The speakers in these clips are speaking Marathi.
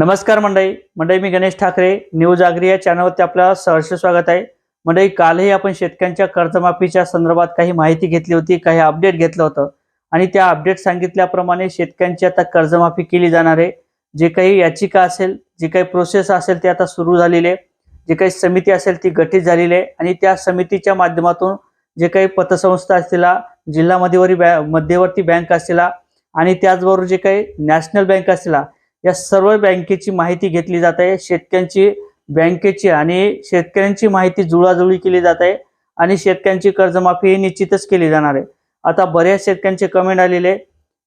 नमस्कार मंडळी. मंडळी मी गणेश ठाकरे. न्यूज आगरी या चॅनलवरती आपलं सहर्ष स्वागत आहे. मंडळी कालही आपण शेतकऱ्यांच्या कर्जमाफीच्या संदर्भात काही माहिती घेतली होती काही अपडेट घेतलं होतं. आणि त्या अपडेट सांगितल्याप्रमाणे शेतकऱ्यांची आता कर्जमाफी केली जाणार आहे. जे काही याचिका असेल जी काही प्रोसेस असेल ते आता सुरू झालेली. आहे जे काही समिती असेल ती गठीत झालेली आहे. आणि त्या समितीच्या माध्यमातून जे काही पतसंस्था असतील जिल्हा मध्यवर्ती बँक मध्यवर्ती बँक असतील आणि त्याचबरोबर जे काही नॅशनल बँक असतील या सर्व बँकेची माहिती घेतली जात आहे. शेतकऱ्यांची बँकेची आणि शेतकऱ्यांची माहिती जुळाजुळी केली जात आहे आणि शेतकऱ्यांची कर्जमाफी ही निश्चितच केली जाणार आहे. आता बऱ्याच शेतकऱ्यांचे कमेंट आलेले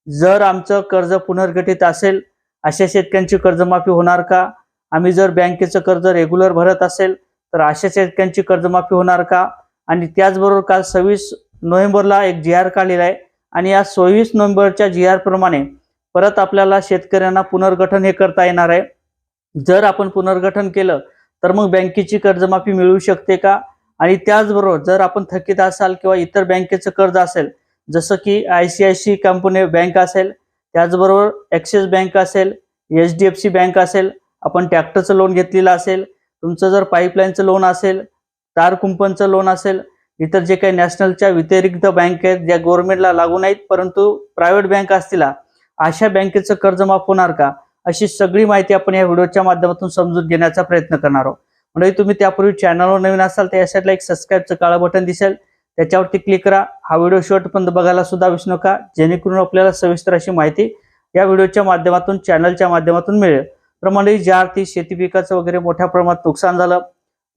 जर आमचं कर्ज पुनर्गठित असेल अशा शेतकऱ्यांची कर्जमाफी होणार का? आम्ही जर बँकेचं कर्ज रेग्युलर भरत असेल तर अशा शेतकऱ्यांची कर्जमाफी होणार का? आणि त्याचबरोबर काल सव्वीस नोव्हेंबरला एक जी आर काढलेला आहे. आणि या सव्वीस नोव्हेंबरच्या जी आर प्रमाणे परत आपल्याला शेतकऱ्यांना पुनर्गठन हे करता येणार आहे. जर आपण पुनर्गठन केलं तर मग बँकेची कर्जमाफी मिळू शकते का? आणि त्याचबरोबर जर आपण थकीत असाल किंवा इतर बँकेचं कर्ज असेल जसं की I C I C company bank असेल त्याचबरोबर ॲक्सिस बँक असेल H D F C bank असेल आपण ट्रॅक्टरचं लोन घेतलेलं असेल तुमचं जर पाईपलाईनचं लोन असेल तार कुंपनचं लोन असेल इतर जे काही नॅशनलच्या व्यतिरिक्त बँक आहेत ज्या गव्हर्नमेंटला लागू नाहीत परंतु प्रायव्हेट बँक असतील अशा बँकेचं कर्ज माफ होणार का? अशी सगळी माहिती आपण या व्हिडिओच्या माध्यमातून समजून घेण्याचा प्रयत्न करणार आहोत. म्हणजे तुम्ही त्यापूर्वी चॅनलवर नवीन असाल तर या साईडला एक सबस्क्राईबचं काळं बटन दिसेल. त्याच्यावरती क्लिक करा. हा व्हिडिओ शेवटपर्यंत बघायला सुद्धा विसरू नका. जेणेकरून आपल्याला सविस्तर अशी माहिती या व्हिडिओच्या माध्यमातून चॅनलच्या माध्यमातून मिळेल. तर मंडळी ज्या अर्थी शेती पिकाचं वगैरे मोठ्या प्रमाणात नुकसान झालं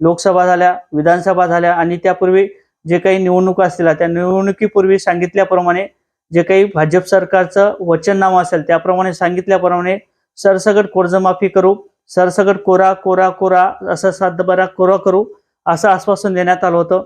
लोकसभा झाल्या विधानसभा झाल्या आणि त्यापूर्वी जे काही निवडणुका असतील त्या निवडणुकीपूर्वी सांगितल्याप्रमाणे जे काही भाजप सरकारचं वचननामा असेल त्याप्रमाणे सांगितल्याप्रमाणे सरसगट कर्जमाफी करू सरसगट कोरा कोरा कोरा असं सातबारा कोरा करू असं आश्वासन देण्यात आलं होतं.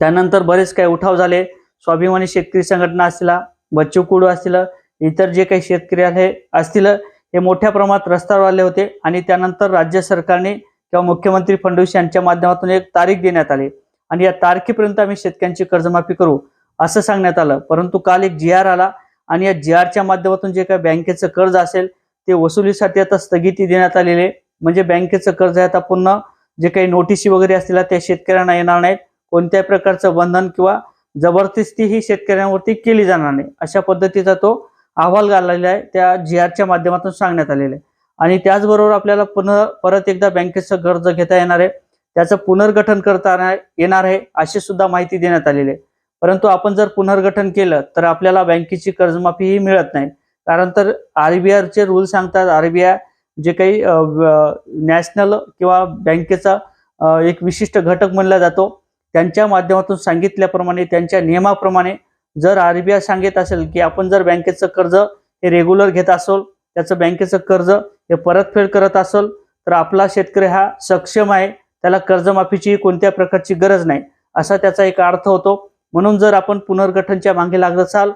त्यानंतर बरेच काही उठाव झाले. स्वाभिमानी शेतकरी संघटना असतील बच्चू कुडू असतील इतर जे काही शेतकरी आहे असतील हे मोठ्या प्रमाणात रस्त्यावर आले होते आणि त्यानंतर राज्य सरकारने किंवा मुख्यमंत्री फडणवीस यांच्या माध्यमातून एक तारीख देण्यात आली. आणि या तारखेपर्यंत आम्ही शेतकऱ्यांची कर्जमाफी करू. असं सांगण्यात आलं. परंतु काल एक जी आर आला आणि या जी आरच्या माध्यमातून जे काही बँकेचं कर्ज असेल ते वसुलीसाठी आता स्थगिती देण्यात आलेली आहे. म्हणजे बँकेचं कर्ज आहे आता पुन्हा जे काही नोटिसी वगैरे असतील त्या शेतकऱ्यांना येणार नाहीत. कोणत्याही प्रकारचं बंधन किंवा जबरदस्ती ही शेतकऱ्यांवरती केली जाणार नाही. अशा पद्धतीचा तो अहवाल घाललेला आहे त्या जी आरच्या माध्यमातून सांगण्यात आलेलं आहे. आणि त्याचबरोबर आपल्याला पुन्हा परत एकदा बँकेचं कर्ज घेता येणार आहे. त्याचं पुनर्गठन करता येणार आहे अशी सुद्धा माहिती देण्यात आलेली आहे. परंतु आपण जर पुनर्गठन केलं तर आपल्याला बँकेची कर्जमाफीही मिळत नाही. कारण तर आरबीआयचे रूल सांगतात आरबीआय जे काही नॅशनल किंवा बँकेचा एक विशिष्ट घटक म्हणला जातो त्यांच्या माध्यमातून सांगितल्याप्रमाणे त्यांच्या नियमाप्रमाणे जर आरबीआय सांगत असेल की आपण जर बँकेचं कर्ज हे रेग्युलर घेत असोल त्याचं बँकेचं कर्ज हे परतफेड करत असेल तर आपला शेतकरी हा सक्षम आहे त्याला कर्जमाफीची कोणत्या प्रकारची गरज नाही असा त्याचा एक अर्थ होतो. म्हणून जर आपण पुनर्गठनच्या मागे लागत असाल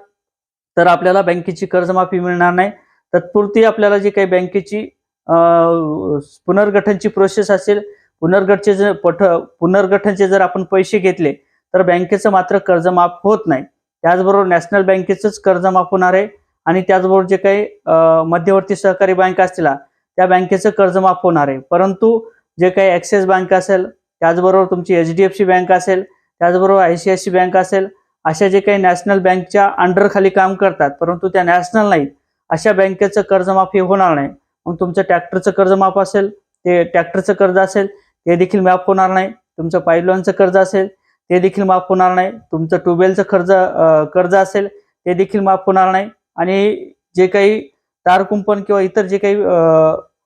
तर आपल्याला बँकेची कर्जमाफी मिळणार नाही. तत्पुरती आपल्याला जी काही बँकेची पुनर्गठनची प्रोसेस असेल पुनर्गठचे जर पठ पुनर्गठनचे जर आपण पैसे घेतले तर बँकेचं मात्र कर्जमाफ होत नाही. त्याचबरोबर नॅशनल बँकेचंच कर्ज माफ होणार आहे आणि त्याचबरोबर जे काही मध्यवर्ती सहकारी बँक असतील त्या बँकेचं कर्जमाफ होणार आहे. परंतु जे काही ॲक्सिस बँक असेल त्याचबरोबर तुमची H D F C bank असेल त्याचबरोबर I C I C bank असेल अशा जे काही नॅशनल बँकच्या अंडरखाली काम करतात परंतु त्या नॅशनल नाहीत अशा बँकेचं कर्जमाफी होणार नाही. मग तुमचं ट्रॅक्टरचं कर्ज माफ असेल ते ट्रॅक्टरचं कर्ज असेल ते देखील माफ होणार नाही. तुमचं पाईपलाईनचं कर्ज असेल ते देखील माफ होणार नाही. तुमचं ट्यूबवेलचं कर्ज कर्ज असेल ते देखील माफ होणार नाही. आणि जे काही तार कुंपण किंवा इतर जे काही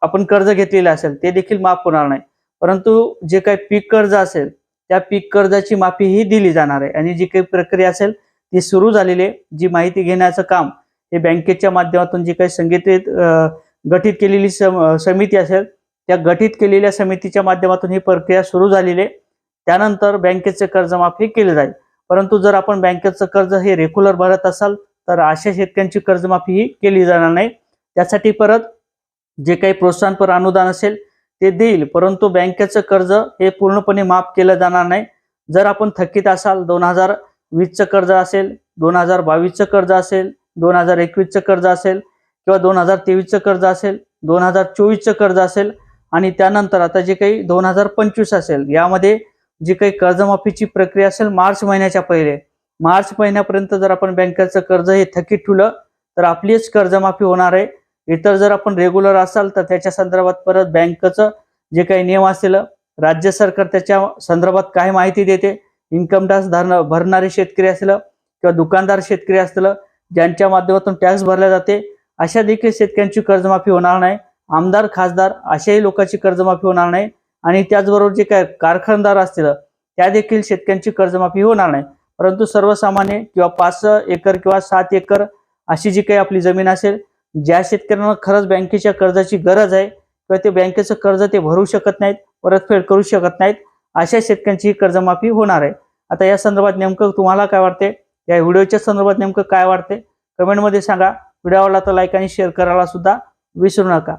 आपण कर्ज घेतलेलं असेल ते देखील माफ होणार नाही. परंतु जे काही पीक कर्ज असेल त्या पीक कर्जाची माफी ही दिली जाणार आहे. आणि जी काही प्रक्रिया असेल ती सुरू झालेली आहे. जी माहिती घेण्याचं काम हे बँकेच्या माध्यमातून जी काही संघटित गठीत केलेली समिती असेल त्या गठीत केलेल्या समितीच्या माध्यमातून ही प्रक्रिया सुरू झालेली आहे. त्यानंतर बँकेचे कर्जमाफी केले जाईल. परंतु जर आपण बँकेचं कर्ज हे रेग्युलर भरत असाल तर अशा शेतकऱ्यांची कर्जमाफी ही केली जाणार नाही. त्यासाठी परत जे काही प्रोत्साहनपर अनुदान असेल ते देईल परंतु बँकेचं कर्ज हे पूर्णपणे माफ केलं जाणार नाही. जर आपण थकीत असाल दोन हजार वीसचं कर्ज असेल दोन हजार बावीसचं कर्ज असेल दोन हजार एकवीसचं कर्ज असेल किंवा दोन हजार तेवीसचं कर्ज असेल दोन हजार चोवीसचं कर्ज असेल आणि त्यानंतर आता जे काही दोन हजार पंचवीस असेल यामध्ये जी काही कर्जमाफीची प्रक्रिया असेल मार्च महिन्याच्या पहिले. मार्च महिन्यापर्यंत जर आपण बँकेचं कर्ज हे थकीत ठेवलं तर आपलीच कर्जमाफी होणार आहे. इतर जर आपण रेग्युलर असाल तर त्याच्या संदर्भात परत बँकचं जे काही नियम असेल राज्य सरकार त्याच्या संदर्भात काय माहिती देते? इन्कम टॅक्स धरण भरणारे शेतकरी असेल किंवा दुकानदार शेतकरी असतील ज्यांच्या माध्यमातून टॅक्स भरला जाते अशा देखील शेतकऱ्यांची कर्जमाफी होणार नाही. आमदार खासदार अशाही लोकांची कर्जमाफी होणार नाही. आणि त्याचबरोबर जे काय कारखानदार असतील त्या देखील शेतकऱ्यांची कर्जमाफी होणार नाही. परंतु सर्वसामान्य किंवा पाच एकर किंवा सात एकर अशी जी काही आपली जमीन असेल ज्या शेतकऱ्यांना खरंच बँकेच्या कर्जाची गरज आहे किंवा ते बँकेचं कर्ज ते भरू शकत नाहीत परतफेड करू शकत नाहीत अशा शेतकऱ्यांची ही कर्जमाफी होणार आहे. आता या संदर्भात नेमकं तुम्हाला काय वाटते या व्हिडिओच्या संदर्भात नेमकं काय वाटते कमेंटमध्ये सांगा. व्हिडिओ आवडला तर लाईक आणि शेअर करायला सुद्धा विसरू नका.